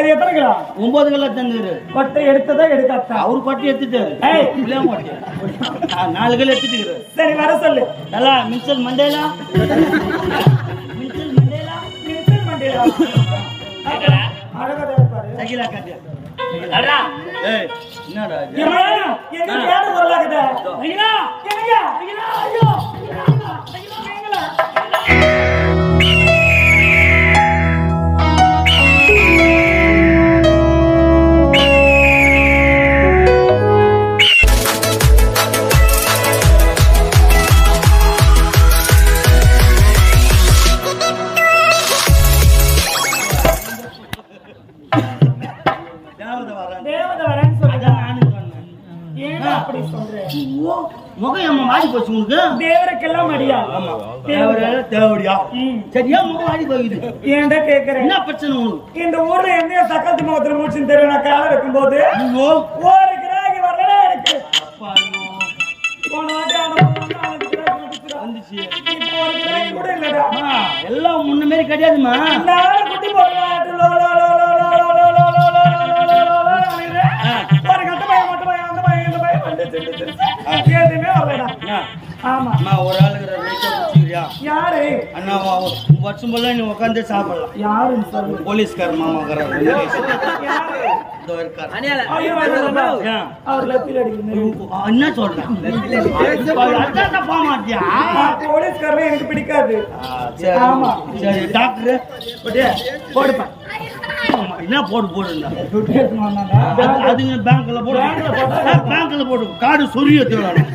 சரி எத்தனை கிலோ? ஒன்பது கிலோ தந்துரு. கொட்டை எடுத்ததா எடுக்காதா அவர் பட்டி எடுத்துட்டாரு. பட்டி நாலு கிலோ எடுத்துட்டு சரி வர சொல்லு. நல்லா மிச்சல் மண்டேலா? Mitchell Mandela? அழகா தான் இருப்பாரு. சகிலா காட்டியா என்னடா இது? ஏம்மா, எங்க கேட்ட குரலாக்குதே? ஐயா, என்னங்க? ஐயா, ஐயோ, ஐயா, ஐயா, முகம் ஏமா போச்சு தேவருக்கெல்லாம் அடியா? தேவர தேவடியா? சரியா முகம் மாறி போகுது. ஏன்டா கேக்குறேன் என்ன பிரச்சனை உனக்கு? இந்த ஊர்ல எந்த சக்கரத்து முகத்துல மூச்சு தெரியும் நான் போது ஒரு கிராகி வரல இருக்கு எல்லாம் முன்ன மாரி கிடையாதுமா குட்டி போடுறாட்டு நான் ஒரு ஆளுங்கிற நீ உட்காந்து சாப்பிடலாம். யாருன்னு சொல்லுங்க போலீஸ்கார் மாமாக்காரர் என்ன சொல்றேன் போலீஸ்காரன் எனக்கு பிடிக்காது. சரி. டாக்டர். என்ன போட்டு போட்டு அதுங்க பேங்க்ல போட்டு பேங்க்ல போட்டு காடு சொரிய தேடணும்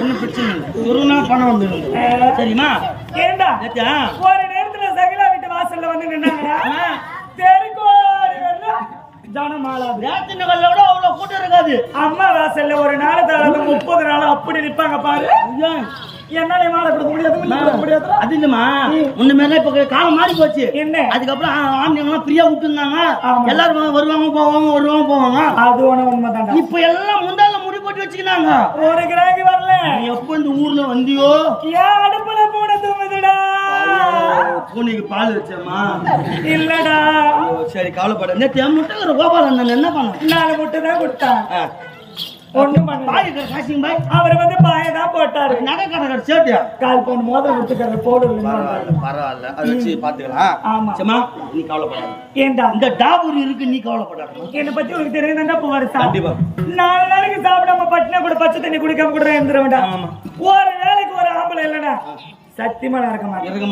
ஒன்றும் பிரச்சனை இல்லை. ஒரு நாள் பணம் வந்துடும். சரிம்மா? ஏண்டா? ஒரு நேரத்துல சகிலா வீட்டு வாசல்ல வந்து நின்னாங்க கூட்டம் இருக்காது. அம்மா வாசல்ல ஒரு நாள் முப்பது நாள் அப்படி நிப்பாங்க பாரு. என்னால மாலை கொடுக்க முடியாது உள்ள கொடுக்க முடியாது அது இல்லம்மா முன்ன மேல இப்ப காலம் மாறி போச்சு. என்ன? அதுக்கப்புறம் ஆம்பளைங்களாம் ஃப்ரீயா விட்டுருந்தாங்க. எல்லாரும் வருவாங்க போவாங்க வருவாங்க போவாங்க. அது ஒண்ணு உண்மைதான்டா. இப்ப எல்லாம் முந்தால முடி போட்டு வச்சுக்கிறாங்க ஒரு கிராகி வரல. எப்ப இந்த ஊர்ல வந்தியோ? ஏன் அடுப்புல பூனை தூங்குதுடா. பூனைக்கு பால் வச்சேம்மா. இல்லடா. சரி கவலைப்பட நேற்று முட்டைக்கிற கோபாலன் என்ன பண்ணேன்? நாலு முட்டை தான் கொடுத்தான். ஒண்ணும் பண்ணல. அவர் வந்து பாய தான் போட்டாரு. சேட்டியா கால் பவுன் மோதிரம் கொடுத்துக்காரு போடுங்க பரவாயில்ல அதை வச்சு பாத்துக்கலாம் ஆமா. சம்மா நீ கவலைப்படாத. ஏண்டா? இந்த டாபூர் இருக்கு நீ கவலைப்படாத. என்னை பத்தி உனக்கு தெரியுதாண்டா புகார் கண்டிப்பா. நாலு நாளைக்கு சாப்பிடாம பட்டினா கூட பச்சை தண்ணி குடிக்காம கூட இருந்துட வேண்டாம் ஆமா. ஒரு நாளைக்கு ஒரு ஆம்பளை இல்லடா. சத்தியமா நான் இருக்க மாட்டேன். இருக்க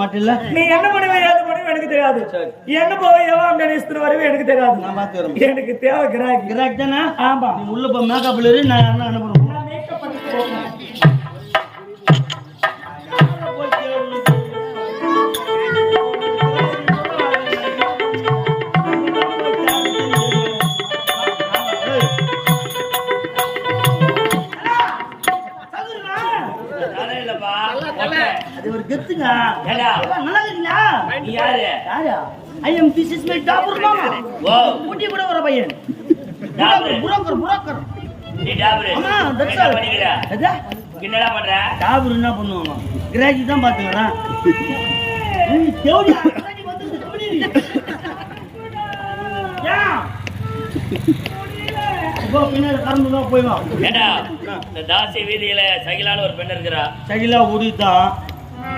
நீ என்ன பண்ணுவ? ஏது பண்ணுவ? எனக்கு தெரியாது. என்ன போவ? வருவே? எனக்கு தெரியாது. நான் பாத்துக்கிறேன் எனக்கு தேவை கிராக்கி கிராக் தானே? ஆமா. நீ உள்ள போய் மேக்கப்ல இரு நான் அனுப்புறேன் மேக்கப் பண்ணி கெத்துங்க. நல்லா இருக்கீங்களா? நீ யாரு? யாரா? I am this is my டாபூர் மாமா ஓ. ஊட்டி கூட வர பையன். டாபூர். புரோக்கர் புரோக்கர் நீ ஆமா தட்ஸ் என்ன ஆல் பண்ணிக்கிற அதா என்னடா பண்ற? டாபூர் என்ன பண்ணுவாங்க கிராக்கி தான் பாத்துக்கறான் நீ தேவடி கிராக்கி வந்து கம்பெனி யா. போய் வா ஏண்டா? இந்த தாசி வீதியில சகிலான ஒரு பெண் இருக்கிறா. சகிலா ஓடிதான்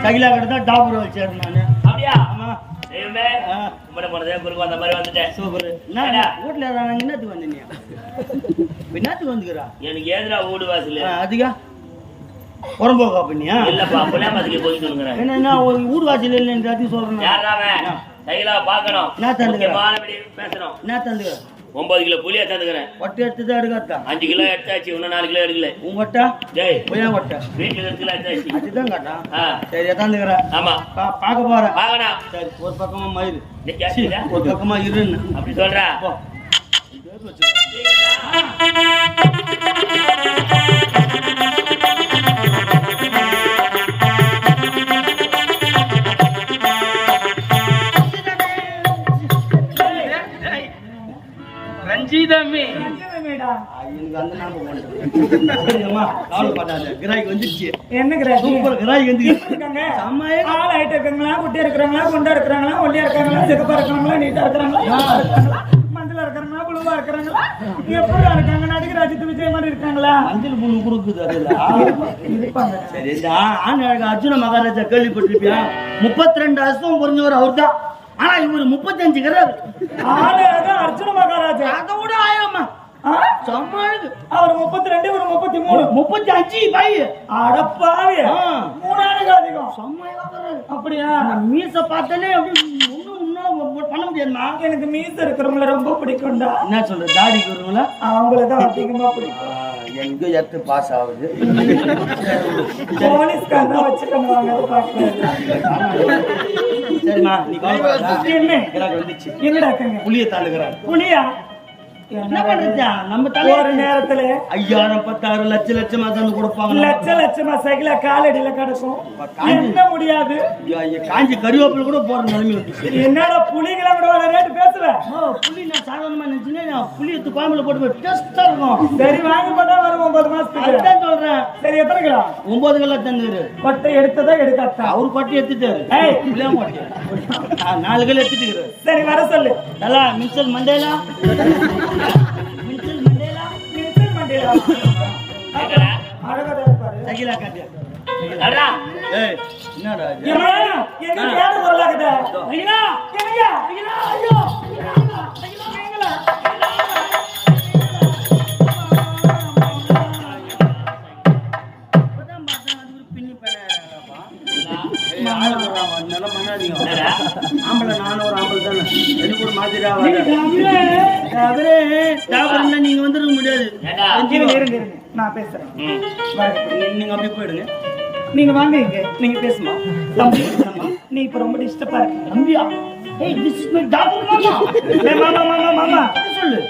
சகிலா கிட்ட தான் டாபூர் வச்சேன் நான். அப்படியா? ஆமா. தெய்வமே. கும்பிட போனதே குறுக்கு வந்த மாதிரி வந்துட்டேன். சூப்பர். வீட்ல நாங்க என்னத்துக்கு வந்தீங்க என்னத்துக்கு வந்துக்கிறா? எனக்கு ஏதுடா வீடு வாசல்? அதிகா புறம்போக்கா பண்ணியா இல்லப்பா அப்பெல்லாம் அதுக்கு போயிட்டு இருக்கிறேன் என்ன வாசல் இல்லைன்னு சொல்றேன் யாரா அவன்? சகிலா பார்க்கணும். நான் தந்துக்கிறேன். முக்கியமானபடி பேசணும். என்ன தந்துக்கிற? ஒன்பது கிலோ புளியா தந்துக்கிறேன் ஒட்டை எடுத்து தான் எடுக்காதா அஞ்சு கிலோ எடுத்தாச்சு இன்னும் நாலு கிலோ எடுக்கல. உன் ஒட்டை டேய். பொய்யா ஒட்டை வீட்டுக்கு ரெண்டு கிலோ எடுத்தாச்சு. அதுதான் காட்டா? சரி எத்தாந்துக்கிற ஆமா. பார்க்க போறேன் பார்க்கணும் சரி ஒரு பக்கமா மயிறு. ஒரு பக்கமா இருன்னு. அப்படி சொல்ற. கிராக்கி. என்ன கிராஜி சூப்பர் கிராக்கி செம்மையா ஆள் ஆயிட்டு இருக்காங்களா குட்டி இருக்கிறாங்களா குண்டா இருக்கிறாங்களா ஒல்லியா இருக்காங்களா சிகப்பா இருக்காங்களா நீட்டா இருக்கிறாங்களா மஞ்சளா இருக்கிறாங்களா குழுவா இருக்கிறாங்களா எப்படி இருக்காங்க? நடிகர் அஜித் விஜய் மாதிரி இருக்காங்களா? மஞ்சள் புண்ணு குறுக்குது அர்ஜுன மகாராஜா கேள்விப்பட்டிருப்பியா? முப்பத்தி ரெண்டு வருஷம் புரிஞ்சவர் அவர்தான். ஆனா இவரு முப்பத்தஞ்சு இருக்கிறாரு ஆளு அர்ஜுன மகாராஜா. அதை விட ஆயிரமா. ஆ? செம்ம அழகு அவர் முப்பத்தி ரெண்டு இவர் முப்பத்தி மூணு முப்பத்தி அஞ்சு பாய் அடப்பாவி. மூணாளுக்கு அதிகம். அப்படியா? மீச பார்த்தாலே பண்ண முடியாதுமா? எனக்கு மீச இருக்கிறவங்கள ரொம்ப பிடிக்கும்டா. என்ன சொல்ற? தாடி வருங்களா அவங்கள தான் அதிகமா பிடிக்கும். எங்க எத்து பாஸ் ஆகுது? போலீஸ்காரன் வச்சுக்கணும் சரிம்மா நீ. என்ன? புளிய தாண்டுகிறார் புலியா என்ன பண்றது நம்ம ஒரு நேரத்துல ஐயாயிரம் பத்தாயிரம் லட்ச லட்சமா தந்து கொடுப்பாங்க. லட்ச லட்சமா சைக்கிள காலடியில கிடக்கும். என்ன முடியாது. காஞ்சி கறிவேப்பில கூட போற நிலைமை என்னடா புலிகளை விட வர ரேட்டு பேசுவ ஓ புளி நான் சாதாரணமா புளி எடுத்து குழம்புல போட்டு டேஸ்டா இருக்கும். சரி வாங்கி போட்டா வரும் ஒன்பது மாசத்துக்கு. அதுதான் சொல்றேன். சரி எத்தனை கிலோ ஒன்பது கிலோ தந்துரு. கொட்டை எடுத்ததா எடுக்காத்தா? அவர் பட்டி எடுத்துட்டாரு. ஏய். நாலு கிலோ எடுத்துட்டு சரி வர சொல்லு. நல்லா மின்சல் மண்டேலா ஆம்பளை நானும் ஒரு ஆம்பளை தானே? எனக்கு ஒரு மாதிரியா அவரே டாபர்ல நீங்க வந்துருக்க முடியாது? இருங்க இருங்க. இருங்க நான் பேசுறேன். நீங்க அப்படியே போயிடுங்க. நீங்க வாங்க இங்க. நீங்க பேசுமா? தம்பி நீ இப்ப ரொம்ப டிஸ்டர்பா இருக்கு. தம்பியா? ஏய் திஸ் இஸ் மை டாபர் மாமா. ஏய், மாமா மாமா மாமா அப்படி சொல்லு.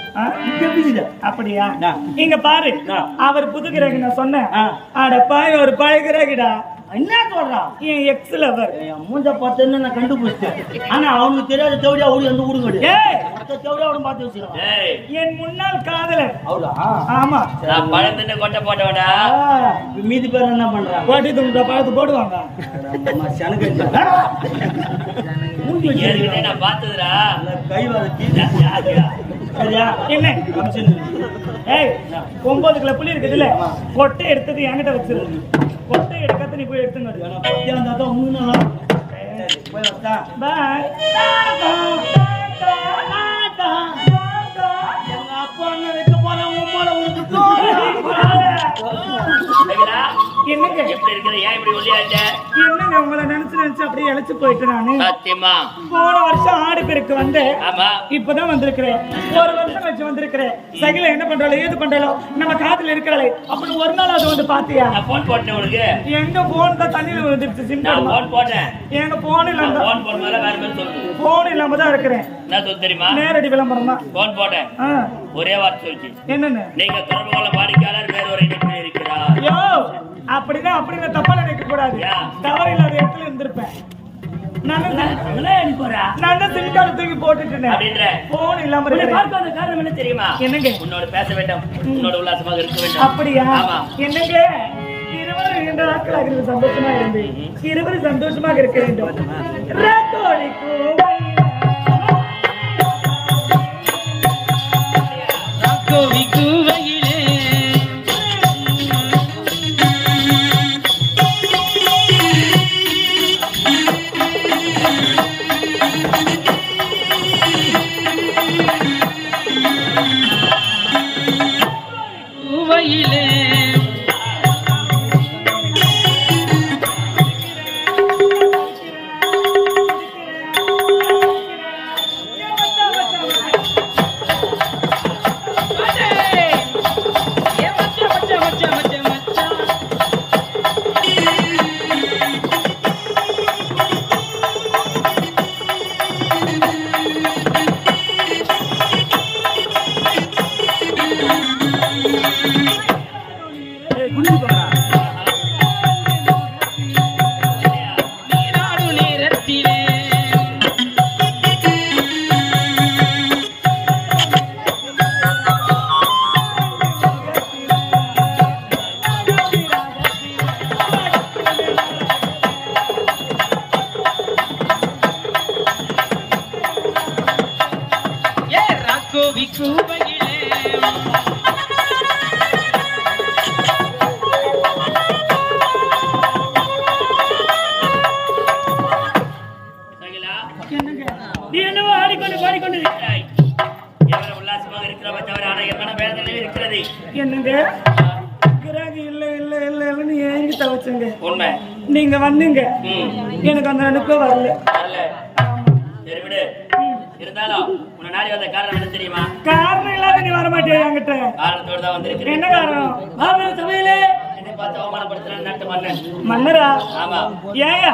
இது? அப்படியா. இங்க பாரு. அவர் புது கிரகு நான் சொன்னேன். ஆ. அட பாய் ஒரு பழைய கிரகிடா என்ன சொல்றான் என் எக்ஸ் லவர் என் மூஞ்ச பார்த்தேன்னு நான் கண்டுபிடிச்சேன் ஆனா அவனுக்கு தெரியாத தேவடியா ஓடி வந்து ஊடுங்க ஏய்! மொத்த தேவடியா அவனும் பார்த்து வச்சுக்கலாம் என் முன்னாள் காதலர். அவளா ஆமா. நான் பழம் தின்னு கொட்டை போட்டவன்டா. இப்ப மீதி பேர் என்ன பண்றான் போட்டி துண்டு பார்த்து போடுவாங்க. அம்மா, சனக்கு நான் பார்த்ததுடா. கை யாருடா? சரியா? என்ன? ஏய் ஒன்பது கிலோ புளி இருக்குதுல்ல? கொட்டை எடுத்தது என்கிட்ட வச்சிரு கொட்டை எடுக்காத நீ போய் எடுத்துங்க பத்தியா இருந்தா தான் மூணு நாளா சரி, போய் வந்தா பாய் எங்க அப்பா அண்ணன் வைக்க போறேன் உன் மேல உனக்கு தோணும். சரிடா? என்னங்க எப்படி இருக்கிற? ஏன் இப்படி ஒல்லியாயிட்ட? என்னங்க உங்களை நினைச்சு நினைச்சு அப்படியே இழைச்சு போயிட்டு நானு சத்தியமா. போன வருஷம் ஆடு பெருக்கு வந்து ஆமா. இப்பதான் வந்திருக்கிறேன் ஒரு வருஷம் கழிச்சு வந்திருக்கிறேன் சகில என்ன பண்றாளோ ஏது பண்றாளோ நம்ம காத்துல இருக்கிறாளே அப்படி ஒரு நாள் அது வந்து பாத்தியா நான் phone போட்டேன் உனக்கு. எங்க போன் தான் தண்ணியில வந்துருச்சு சிம் நான் phone போட்டேன். எங்க போன் phone போன மேல வேற மாதிரி சொல்லு. போன் இல்லாம தான் இருக்கிறேன் என்ன சொல்லு தெரியுமா? நேரடி விளம்பரம் தான் phone போட்டேன். ஒரே வார்த்தை சொல்லிச்சு. என்னன்னு நீங்க தொடர்பு கொள்ள வாடிக்கையாளர் வேறு ஒரு அப்படின்னா அப்படி நான் தப்பா நினைக்க கூடாது. தவறு இல்லாத இடத்துல இருந்திருப்பேன். தூக்கி போட்டுட்டு போன் இல்லாம காரணம் என்ன தெரியுமா? என்னங்க? உன்னோட பேச வேண்டும். உன்னோட உல்லாசமாக அப்படியா? என்னங்க? இருவரும் இரண்டு நாட்களாக சந்தோஷமா இருந்து இருவரும் சந்தோஷமாக இருக்க வேண்டும். நீ என்னவோ ஆடிக்கொண்டு பாடிக்கொண்டு இருக்கிறாய். எவர உல்லாசமாக இருக்கிறவ தவிர அனைவருமான வேதனை இருக்கிறது. என்னங்க? கிராகி இல்ல இல்ல இல்ல இல்லன்னு ஏங்கி தவச்சுங்க. உண்மை. நீங்க வந்தீங்க. எனக்கு அந்த அனுப்ப வரல. வரல. சரி விடு. இருந்தாலும் நாடி வந்த காரணம் என்ன தெரியுமா? காரணம் இல்லாத நீ வர மாட்டியா என்கிட்ட? காரணத்தோடு தான் வந்திருக்கிறேன். என்ன காரணம்? மாமன சபையிலே என்னை பார்த்து அவமானப்படுத்துற நாட்டு மன்னன். மன்னரா? ஆமா. ஏயா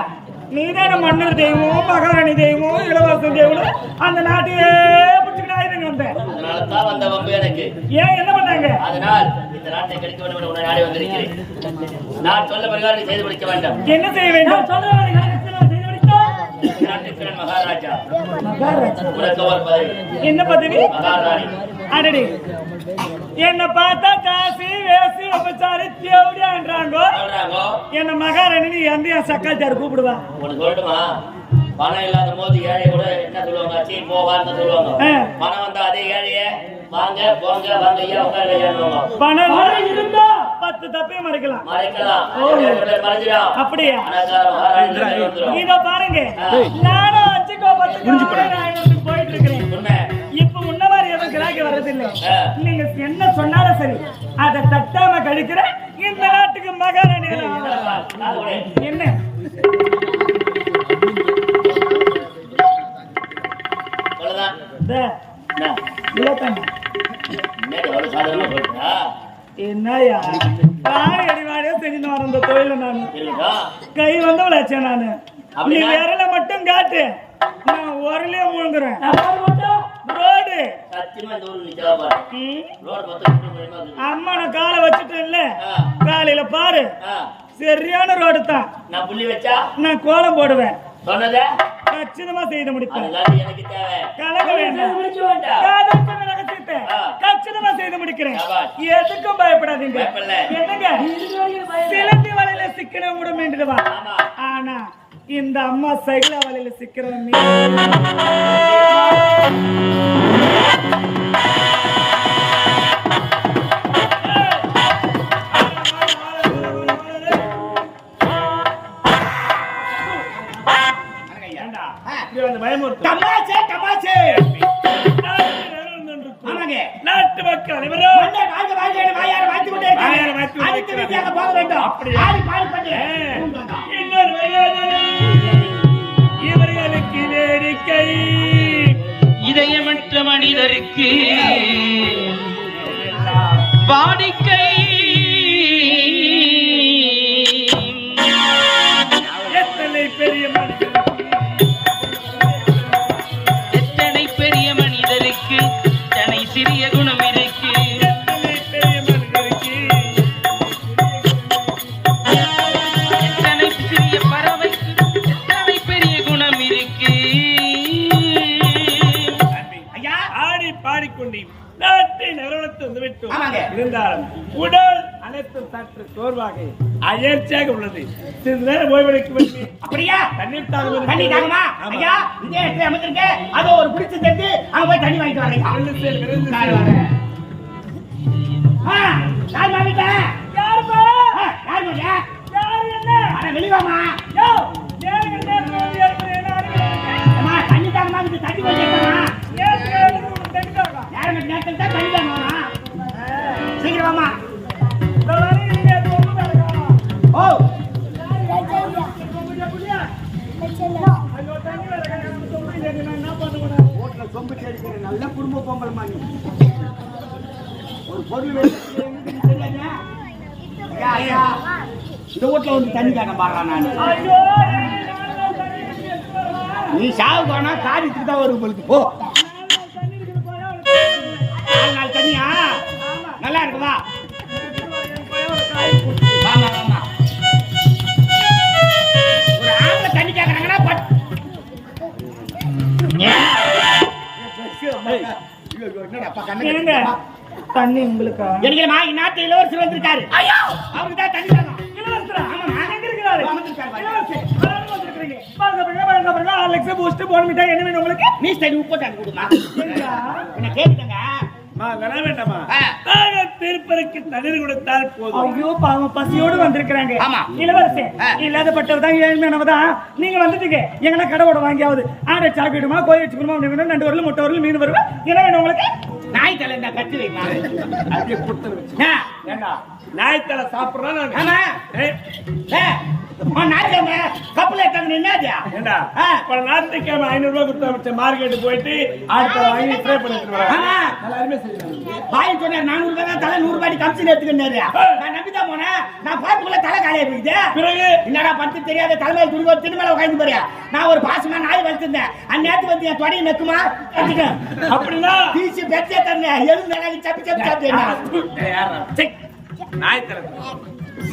நீதான மன்னர் தெய்வம் மகாராணி தெய்வம் இளவரசன் தெய்வம் அந்த நாட்டையே பிடிச்சிக்கிட்டு ஆயுதங்க வந்தேன் அதனால தான் வந்த வம்பு எனக்கு. ஏன் என்ன பண்ணாங்க? அதனால் இந்த நாட்டை கெடுக்க வேண்டும் என்று உன்னை நாடி வந்திருக்கிறேன். நான் சொல்ல பிரகாரம் செய்து முடிக்க வேண்டும். என்ன செய்ய வேண்டும்? இந்த என்ன பதவி? அடடி. என்ன பார்த்தா காசி வேசி உபச்சாரி தேவடியான்றாங்க என்ன மகாராணி எந்த என் சக்காச்சார் கூப்பிடுவா. உனக்கு சொல்லட்டுமா? பணம் இல்லாத போது ஏழை கூட என்ன சொல்லுவாங்க? சீ போவான்னு சொல்லுவாங்க. பணம் வந்தா அதே ஏழைய வாங்க போங்க வாங்க ஐயா உட்காருங்க. பணம் இருந்தா பத்து தப்பையும் மறைக்கலாம். மறைக்கலாம். மறைஞ்சிடும். அப்படியா. இத பாருங்க. ஆயிரத்துக்கு போயிட்டு இருக்கிறேன் இப்ப முன்ன மாதிரி எதுவும் கிராக்கி வர்றதில்லை. நீங்க என்ன சொன்னாலும் சரி. அதை தட்டாம கழிக்கிற இந்த நாட்டுக்கு மகாராணி என்ன? சொல்லதான் இந்த என்ன இலக்கணம் முன்னாடி அவ்வளவு சாதாரணமா போயிட்டா? என்னய்யா? காரி அடிவாடியா செஞ்சுட்டு வர இந்த தொழில நான். கை வந்து விளைச்சேன் நானு. நீ? விரல மட்டும் காட்டு. நான் உரலே முழுங்குறேன். ரோடு. அம்மா நான் காலை வச்சுட்டேன் இல்ல ஆ. காலையில பாரு. சரியான ரோடு தான். நான் புள்ளி வச்சா? நான் கோலம் போடுவேன். சொன்னதே? கச்சிதமா செய்து முடிப்பேன். எனக்கு தேவை. கலங்க வேண்டாம். கச்சிதமா செய்து முடிக்கிறேன். எதுக்கும் பயப்படாதீங்க. என்னங்க? சிலந்தி வலையில சிக்கின கூட மீண்டுடுவா ஆமா. ஆனா இந்த அம்மா சைக்கிள வலையில ஆமாங்க. நாட்டு மக்கள் அனைவரும் வாழ்த்து கொண்டே வாழ்த்து கொண்டே போக வேண்டும். அப்படியா? ஆடி பாடி பண்ணு. வாடிக்கை சோர்வாக. அயற்சியாக உள்ளது. சிறிது நேரம் ஓய்வெடுக்க வேண்டும் அப்படியா? தண்ணீர் தாகம் தண்ணி தாங்கம்மா ஐயா இதே இடத்துல அமர்ந்திருக்க அதோ ஒரு பிடிச்சு தெரிஞ்சு அங்க போய் தண்ணி வாங்கிட்டு வரேன். ஆ, யார் வாங்கிட்ட? யாருப்பா? ஆ, யார் வாங்கிட்ட? யாரு என்ன? அட, வெளிவாம்மா. யோ நேருக்கு அம்மா, தண்ணி தாங்கம்மா, இது தண்ணி கொஞ்சம் எடுத்தாம்மா. நேருக்கு உனக்கு தண்ணி தாங்கம்மா. சீக்கிரம் வாம்மா. சொம்பு என்ன நல்ல குடும்ப பொம்பளை நீ ஒரு பொருள் இந்த வீட்டுல வந்து தண்ணி தாங்க பாடுறா நான்? நீ சாவு போனா காரியத்துக்கு தான் வரும் உங்களுக்கு போ. நாலு நாள் தண்ணியா? நல்லா இருக்குதா? தண்ணி உங்களுக்கா? எனக்குமா இந்நாட்டு இளவரசர் வந்திருக்காரு. அவருக்கு தான் தண்ணி தரணும் இளவரசரா? எங்க இருக்கிறாரு? போன் மிட்டாய், என்ன வேணும் உங்களுக்கு? நீ தண்ணி உப்பு தண்ணி கொடுமா? என்ன மா வர வேண்டாமா திருப்பருக்கு தண்ணீர் கொடுத்தால் போதும். ஐயோ பாவம் பசியோடு வந்திருக்கிறாங்க. ஆமா. இளவரசி. இல்லாதப்பட்டவர் தான் ஏழ்மையானவ தான் நீங்க வந்துட்டீங்க. எங்கன்னா கடை ஓட வாங்கியாவது. ஆடை சாப்பிடுமா கோயில் வச்சுக்கணுமா அப்படி வேணும் ரெண்டு வரலும் முட்டை வரலும் மீன் வருவா என்ன வேணும் உங்களுக்கு? நாய் தலை இந்த கட்டி அப்படியே உன் நாய் தலை கப்பல ஆ. போன ஞாயிற்றுக்கிழமை ஐநூறு ரூபாய் கொடுத்து அமைச்ச மார்க்கெட்டு போயிட்டு ஆட்டை வாங்கி பண்ணிட்டு பாய் சொன்னார் நானூறு ரூபாய் தான் தலை நூறு ரூபாய் கமிஷன் எடுத்துக்கிட்டாரு நான் நம்பிதான் போனேன். நான் பார்த்துக்குள்ள தலை காலியா பிறகு? என்னடா பத்து தெரியாத தலைமையில் துணி ஒரு திருமலை உட்காந்து நான் ஒரு பாசமா நாய் வளர்த்திருந்தேன். அந்நேரத்துக்கு வந்து என் தொடையை நெக்குமா அப்படின்னா? தீசி பெற்றே எலும்பு நல்லா சப்பி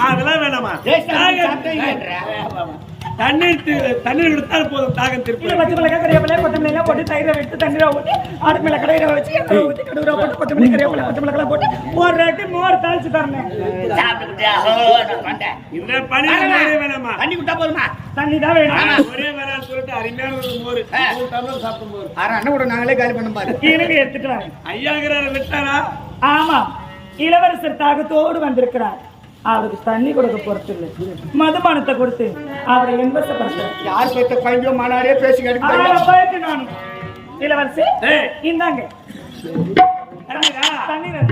அதெல்லாம் வேணாமா? தண்ணீர் தண்ணீர் கொடுத்தால் போதும் தாகம் திருப்பி. மிளகாய் கறிவேப்பிலை கொத்தமல்லி போட்டு தயிரை விட்டு தண்ணீரை ஊற்றி மேல கடையில வச்சு ஊற்றி கடுகுரை போட்டு கொத்தமல்லி கறிவேப்பிலை போட்டு ஒரு ரெட்டு மோர் தாளிச்சு தரணும் இந்த பனி மோரே வேணாமா தண்ணி விட்டா போதுமா தண்ணி தான் வேணும். ஒரே வேணாம்னு சொல்லிட்டு அருமையான ஒரு மோர். டம்ளர் சாப்பிடும் மோர். அண்ணன் கூட நாங்களே காலி பண்ண பாரு. எனக்கு எடுத்துட்டு ஐயாங்கிறார விட்டாரா ஆமா. இளவரசர் தாகத்தோடு வந்திருக்கிறார். அவருக்கு தண்ணி கொடுக்க பொறுத்து இல்லை. மதுபானத்தை கொடுத்து அவரை எண்பசப்படுத்துறேன் யார் பேசி கிடைக்கும் நானும் இளவரசி டேய். இந்தாங்க. தண்ணீரா?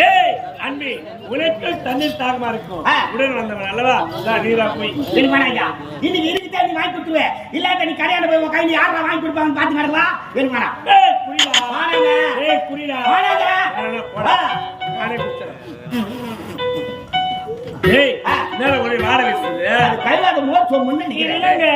டேய், அன்பி உனக்கு தண்ணீர் தாகமா இருக்கும். உடன் வந்தவன் அல்லவா? இந்தா நீரா போய். வேணுமானா இன்னைக்கு இருக்கு தண்ணி வாங்கி கொடுத்துருவேன் இல்லாத நீ கடையாண்ட போய் கையில யாரா வாங்கி கொடுப்பாங்க பாத்து குடிடா. வாடங்க. வேணா, போடா. நானே குடிச்சிடுறேன். டேய், என்னடா ஒரே வாடை வீசுது? கையிலாத மோர் நினைக்கிறேன். இல்லைங்க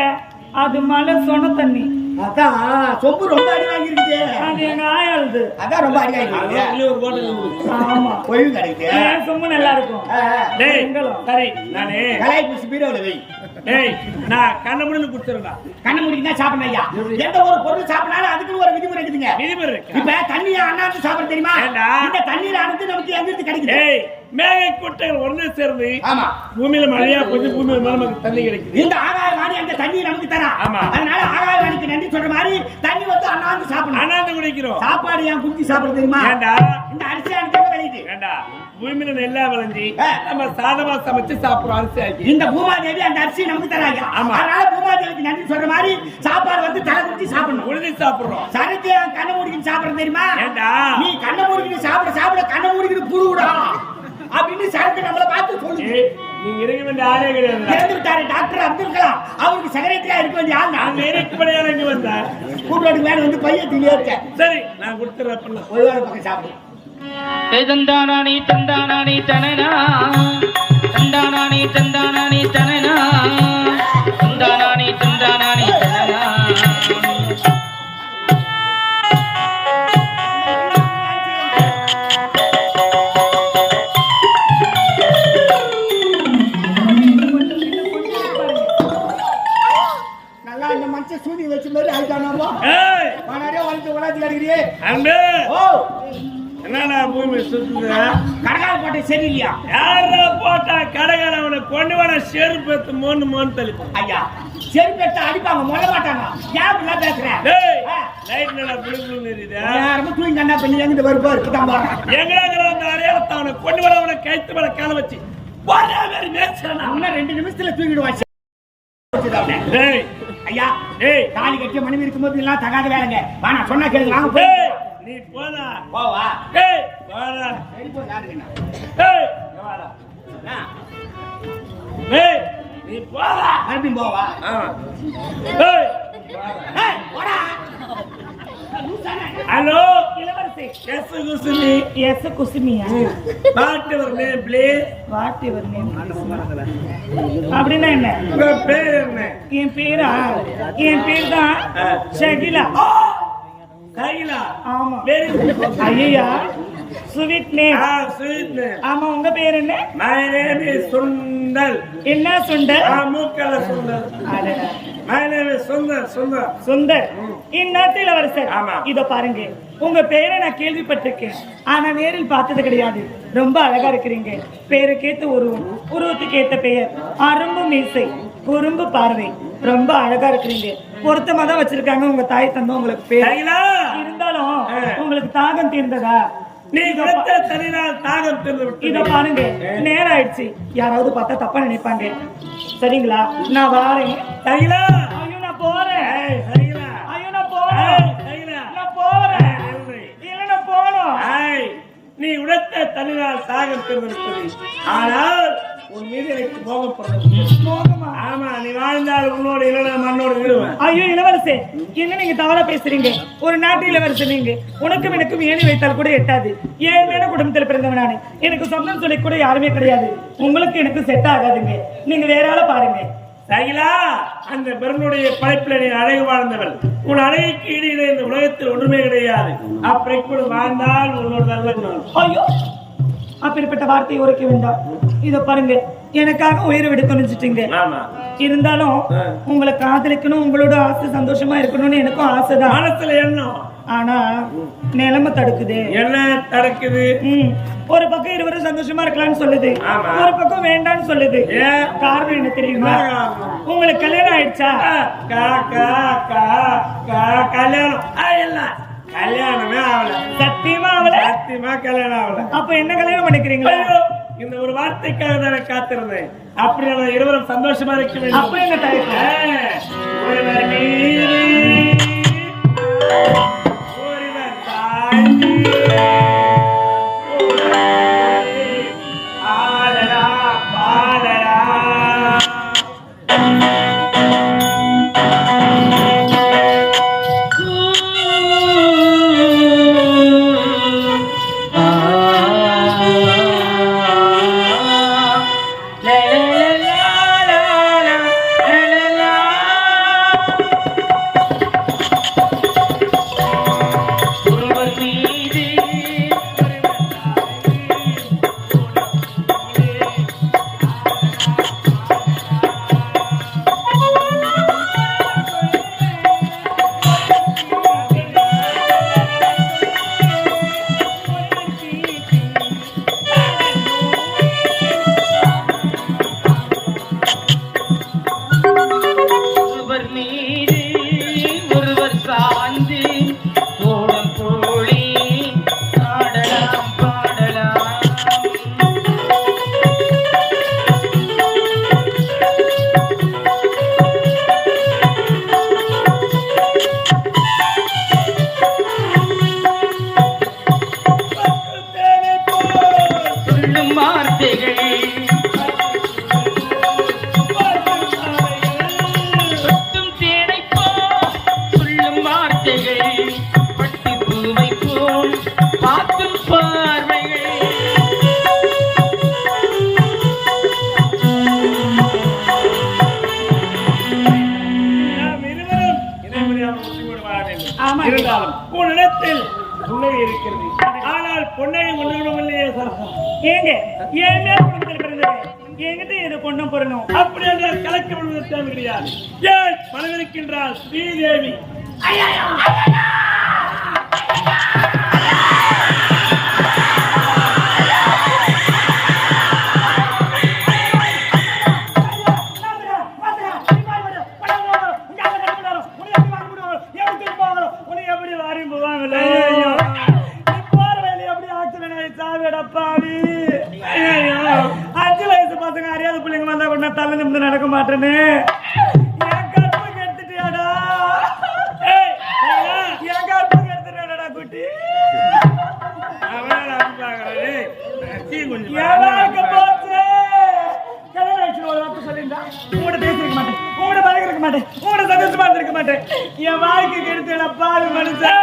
அது மலை சொன்ன தண்ணி. அதான் சொம்பு ரொம்ப அடி வாங்கிருக்குது அது எங்க ஆயாளுது. அதான் ரொம்ப அடி அது வாங்கிருக்கு ஒரு இருக்குது. ஆமா. பொய்வு கிடைக்குது. சும்மா நல்லா இருக்கும். டேய். சரி, நானு கலாய் பூசி பீரோல டேய், நான் கண்ண முடின்னு குடிச்சிருந்தா கண்ண முடிக்குதான் சாப்பிடணும் ஐயா. எந்த ஒரு பொருள் சாப்பிடாலும் அதுக்கு ஒரு விதிமுறை இருக்குதுங்க. விதிமுறை இருக்கா? இப்ப தண்ணியை அண்ணாந்து சாப்பிட தெரியுமா? இந்த தண்ணீர் நமக்கு எங்கிருந்து கிடைக்குது. டேய், மேக கூட்டங்கள் ஒண்ணு சேர்ந்து ஆமா. பூமியில மழையா போய் பூமி மேல நமக்கு தண்ணி கிடைக்குது. இந்த ஆகாய வாணி அந்த தண்ணி நமக்கு தரா. ஆமா. அதனால ஆகாய வாணிக்கு நன்றி சொல்ற மாதிரி தண்ணி வந்து அண்ணாந்து சாப்பிடணும். அண்ணாந்து குடிக்கிறோம். சாப்பாடு ஏன் குஞ்சு சாப்பிட தெரியுமா? இந்த அரிசி அனுப்பி ஏண்டா? பூமியில நெல்லா விளைஞ்சி. நம்ம சாதமா சமைச்சு சாப்பிடுறோம் அரிசி இந்த பூமாதேவி அந்த அரிசி நமக்கு தராங்க. ஆமா. அதனால பூமாதேவிக்கு நன்றி சொல்ற மாதிரி சாப்பாடு வந்து தலை குத்தி சாப்பிடணும். உழுதி சாப்பிடுறோம். சரத்து கண்ணை மூடிக்கிட்டு சாப்பிட தெரியுமா? நீ கண்ணை மூடிக்கிட்டு சாப்பிட சாப்பிட கண்ணை மூடிக்கிட்டு புழுவிடா அப்படின்னு சரக்கு நம்மள பார்த்து சொல்லுது. ஏய், நீங்க இருக்க வேண்டிய ஆளே கிடையாது இறந்து விட்டாரு டாக்டர் அப்துல் கலாம் அவருக்கு செக்ரட்டரியா இருக்க வேண்டிய ஆள் நான். நாங்க இறக்கப்படையால இங்க வந்தேன். கூட்டோட்டுக்கு மேல வந்து பையன் இருக்கேன் சரி நான் கொடுத்துறேன் பண்ண. ஒரு வாரம் பக்கம் சாப்பிடு. ஏ தந்தானானி தந்தானானி தனனா? தந்தானானி தந்தானானி தனனா? தந்தானானி தந்தானானி தனனா? நல்லா இந்த மனுஷன் சூதி வச்ச மாதிரி ஆயிட்டானாமா ஏய்! வளர்த்து கிடைக்கிறே அன்பு! ஓ! என்னடா பூமி சுத்துது? கடகால போட்ட சரியில்லையா? யாரா போட்டா கடைக்கார அவனை கொண்டு வர செருப்பு எடுத்து மோன்னு மோன்னு தெளிப்பான் ஐயா சரி பெற்ற அடிப்பாங்க மொல்ல மாட்டாங்க. ஏன் இப்படிலாம் பேசுறேன். லைட் நல்லா புளு தூங்கி கண்ணா பண்ணி எங்கிட்ட வருப்பா இருக்குதான் பாருங்க எங்கடாங்கிற அந்த அடையாளத்தை அவனை கொண்டு வர அவனை கைத்து மேல கால வச்சு. போடா மாதிரி மேய்ச்சலனா இன்னும் ரெண்டு நிமிஷத்துல தூங்கிடுவான் டேய். ஐயா டேய். தாலி கட்டிய மனைவி இருக்கும்போது எல்லாம் தகாத வேலைங்க. நான் சொன்னா கேளுங்க வாங்க போய். நீ போடா. போவா. டேய் போடா சரி போ யாருக்குண்ணா இங்க வாடா. டேய் நீ போடா. மறுபடியும் போவா. ஆமா டேய் ஏய், போடா. ஹலோ. இளவரசி. எஸ் குசுமி. எஸ் குசுமியா? பாட்டு ஒரு நேம் ப்ளீஸ் வாட்டி வருமே அப்படின்னா என்ன? உங்க பேர் என்ன? என் பேரா? என் பேர் தான் ஷகிலா. ஐயா ஸ்வீட் நேம் ஸ்வீட் நேம் ஆமா உங்க பேர் என்ன? மை நேம் இஸ் சுந்தல் என்ன சுண்டர் ஆ மூக்கல அடடா. My name is Sundar Sundar Sundar இந்நாட்டு இளவரசர் ஆமா. இத பாருங்க. உங்க பேரை நான் கேள்விப்பட்டிருக்கேன். ஆனா நேரில் பார்த்தது கிடையாது. ரொம்ப அழகா இருக்கிறீங்க. பேருக்கேத்த உருவம். உருவத்துக்கு ஏத்த பெயர். அரும்பு மீசை. குறும்பு பார்வை. ரொம்ப அழகா இருக்கிறீங்க. பொருத்தமா தான் வச்சிருக்காங்க. உங்க தாய் தந்தம் உங்களுக்கு பேர். இருந்தாலும். உங்களுக்கு தாகம் தீர்ந்ததா? இத பாருங்க. நேரம் ஆயிடுச்சு யாராவது பார்த்தா தப்பா நினைப்பாங்க. சரிங்களா? நான் வாரேன். ஐயோ நான் போறேன். கைலா ஐயோ நான் போறேன். நான். இல்ல நான் நீ உடைத்த தனினால் தாகம் திருந்து விட்டது. ஆனால் உன் மீது ஆமா நீ வாழ்ந்தால் உன்னோட இல்லைனா மண்ணோட விடுவேன். ஐயோ இளவரசே என்ன நீங்க தவறா பேசுறீங்க? ஒரு நாட்டு இளவரசர் நீங்க. உனக்கும் எனக்கும் ஏணி வைத்தால் கூட எட்டாது. ஏழ்மையான குடும்பத்தில் பிறந்தவன் நானு. எனக்கு சொந்தம் சொல்லி கூட யாருமே கிடையாது. உங்களுக்கு எனக்கு செட் ஆகாதுங்க. நீங்க வேற ஆளை பாருங்க. சகிலா அந்த பெருனுடைய படைப்பில் நீ அழகு வாழ்ந்தவள். உன் அழகுக்கு ஈடு இந்த உலகத்தில் ஒன்றுமே கிடையாது. அப்படி கூட வாழ்ந்தால் உன்னோட நல்ல ஐயோ அப்படிப்பட்ட வார்த்தையை உரைக்க வேண்டாம். இத பாருங்க. எனக்காக உயிரை விட துணிச்சிட்டீங்க ஆமா. இருந்தாலும் உங்களை காதலிக்கணும் உங்களோட ஆசை சந்தோஷமா இருக்கணும்னு எனக்கும் ஆசைதான். மனசுல எண்ணம். ஆனா நிலைமை தடுக்குது. என்ன தடுக்குது. ஒரு பக்கம் இருவரும் சந்தோஷமா இருக்கலாம்னு சொல்லுது. ஒரு பக்கம் வேண்டாம்னு சொல்லுது. காரணம் என்ன தெரியுமா? உங்களுக்கு கல்யாணம் ஆயிடுச்சா? கல்யாணம். கல்யாணமே ஆகல. சத்தியமா அவளை சத்தியமா கல்யாணம் ஆகல. அப்ப என்ன கல்யாணம் பண்ணிக்கிறீங்களா? இந்த ஒரு வார்த்தைக்காக தான் நான் காத்திருந்தேன். அப்படி நம்ம இருவரும் சந்தோஷமா இருக்க வேண்டும். அப்ப என்ன தயக்கம்? ஆனால் புன்னகை ஒன்றுகளும் இல்லையே சரசம் ஏங்க ஏழ்மையா குடும்பத்தில் பிறந்தது? என்கிட்ட இது பொண்ணும் பொருளும். அப்படி என்றால் கலக்க விடுவது தேவை கிடையாது ஏன் மனதிருக்கின்றால் ஸ்ரீதேவி? அஞ்சு என் வாழ்க்கை கெடுத்து பாரு மனுஷன்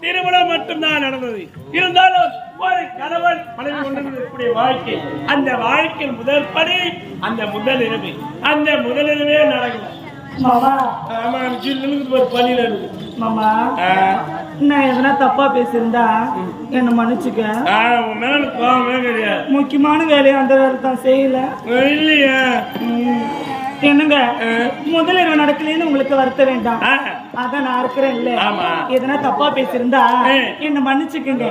திருமணம் மட்டும்தான் நடந்தது. இருந்தாலும் ஒரு கணவன் மனைவி கொண்டிருக்கக்கூடிய வாழ்க்கை அந்த வாழ்க்கையின் முதல் படி அந்த முதல் இரவு. அந்த முதல் இரவே நடக்கும் மாமா. ஆமா ஜில்லுன்னு ஒரு பள்ளியில இருக்கு மாமா. நான் எதனா தப்பா பேசியிருந்தா என்னை மன்னிச்சுக்க? மேல கோவமே கிடையாது. முக்கியமான வேலையை அந்த வேலை தான் செய்யல. இல்லையா. என்னங்க? முதலிரவு நடக்கலன்னு உங்களுக்கு வருத்த வேண்டாம். அதான் நான் இருக்கிறேன்ல ஆமா. எதனா தப்பா பேசியிருந்தா. என்ன மன்னிச்சுக்குங்க.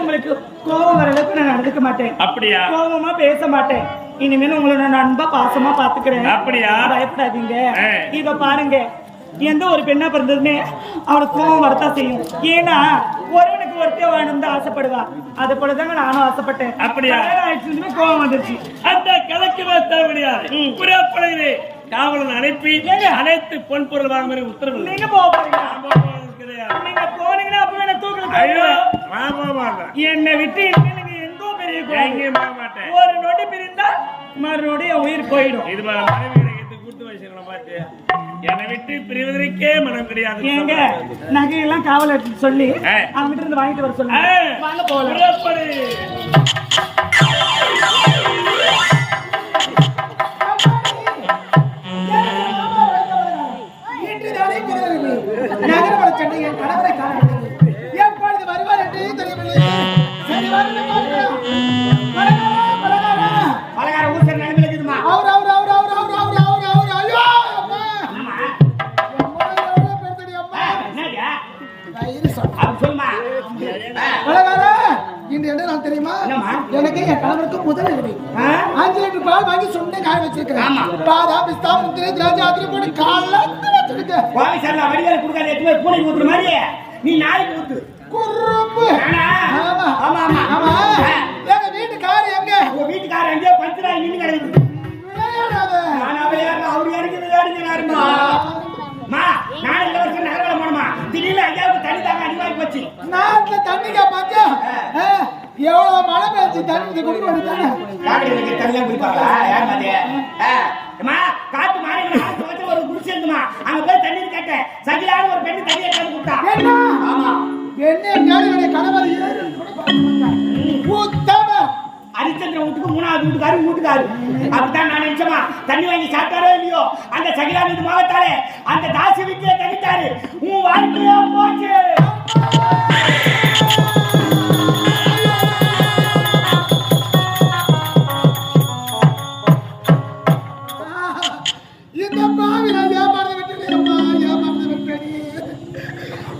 உங்களுக்கு கோபம் வர அளவுக்கு நான் நடந்துக்க மாட்டேன். அப்படியா? கோபமா பேச மாட்டேன். இனிமேல் உங்களை நான் அன்பா பாசமா பாத்துக்கிறேன். அப்படியா? பயப்படாதீங்க. இத பாருங்க. எந்த ஒரு பெண்ணா பிறந்ததுமே அவளுக்கு கோபம் வரத்தான் செய்யும். ஏன்னா ஒருவனுக்கு ஒருத்தர் வேணும் தான் ஆசைப்படுவா. அது போலதாங்க நானும் ஆசைப்பட்டேன். அப்படியா? ஆயிடுச்சுன்னு கோபம் வந்துருச்சு. அந்த கலக்கவே தேவை கிடையாது புறப்படுகிறே காவலன் அனுப்பி அனைத்து பொன் பொருள் வாங்குற உத்தரவு. நீங்க போக. நீங்க போனீங்கன்னா அப்பவே நான் தூக்கல என்னை விட்டு நீங்க எங்கோ பெரிய ஒரு நொடி பிரிந்தா மறுநொடி என் உயிர் போயிடும். இது போல மனைவி கூட்டு வயசுகளை பார்த்து என்னை விட்டு பிரிவதற்கே மனம் கிடையாது. ஏங்க நகையெல்லாம் காவல் எடுத்து சொல்லி. அவங்கிட்ட இருந்து வாங்கிட்டு வர ஆ, சொல்லுங்க வாங்க போகலாம் என் கணவருக்கு முதல்? அஞ்சு லிட்டர் பால் வாங்கி சுண்டை காய வச்சிருக்கிறேன். பாதாம் பிஸ்தா முந்திரி திராட்சை அதிரி போட்டு கலந்து வச்சிருக்கேன் கோவை சார்ல வடிவேல கொடுக்காத எத்தனை பூனைக்கு ஊத்துற மாதிரி நீ நாளைக்கு ஊத்து. குறும்பு. நானா? ஆமா. ஆமா, ஆமா. எங்க வீட்டுக்காரர் எங்க? உங்க வீட்டுக்காரன் எங்கேயோ பஞ்சரா நின்று கிடக்குது. விளையாடாத. நான் யாரு அவரு யாருக்கு விளையாடுங்கிறாருமா மா தண்ணி தாங்க அடிவாய் போச்சு. நாட்டுல தண்ணிக்கா பார்த்தா எவ்வளவு மழை பெய்ஞ்சு தண்ணி குடி கொடுத்தாங்க தண்ணியா குடிப்பாங்களா? காட்டு மாறி ஒரு குடிச்சு இருந்துமா அங்க போய் தண்ணி கேட்ட சகிலான ஒரு பெண்ணு தண்ணியை கலந்து கொடுத்தா. என்ன? ஆமா. என்ன கணவர் ஹரிச்சந்திரன் வீட்டுக்கு மூணாவது வீட்டுக்காரு வீட்டுக்காரு அப்படித்தான் நான் நினைச்சமா தண்ணி வாங்கி சாப்பிட்டாரோ இல்லையோ? அந்த சகிலா மீது மோகத்தாலே அந்த தாசி வீட்டுல தங்கிட்டாரு. உன் வாழ்க்கையா போச்சு.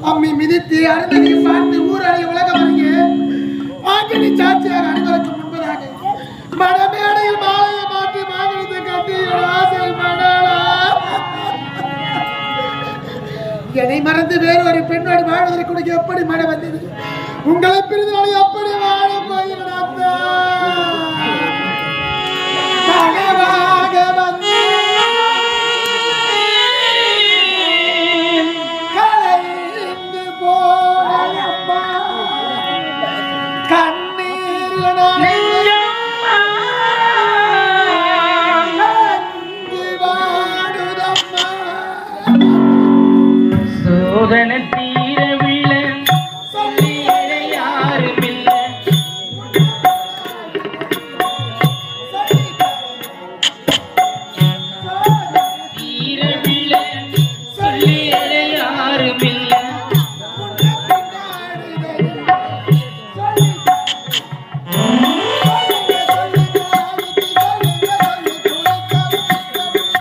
அம்மி மிதித்து அருந்ததி பார்த்து மடமேடையில் மாலையை மாற்றி மாங்கலத்தை கட்டி என் என்னை மறந்து வேறு ஒரு பெண்ணோடு வாழ்வதற்கு உனக்கு எப்படி மழை வந்தது? உங்களை பிரிந்தால் எப்படி வாழ போகிறேன்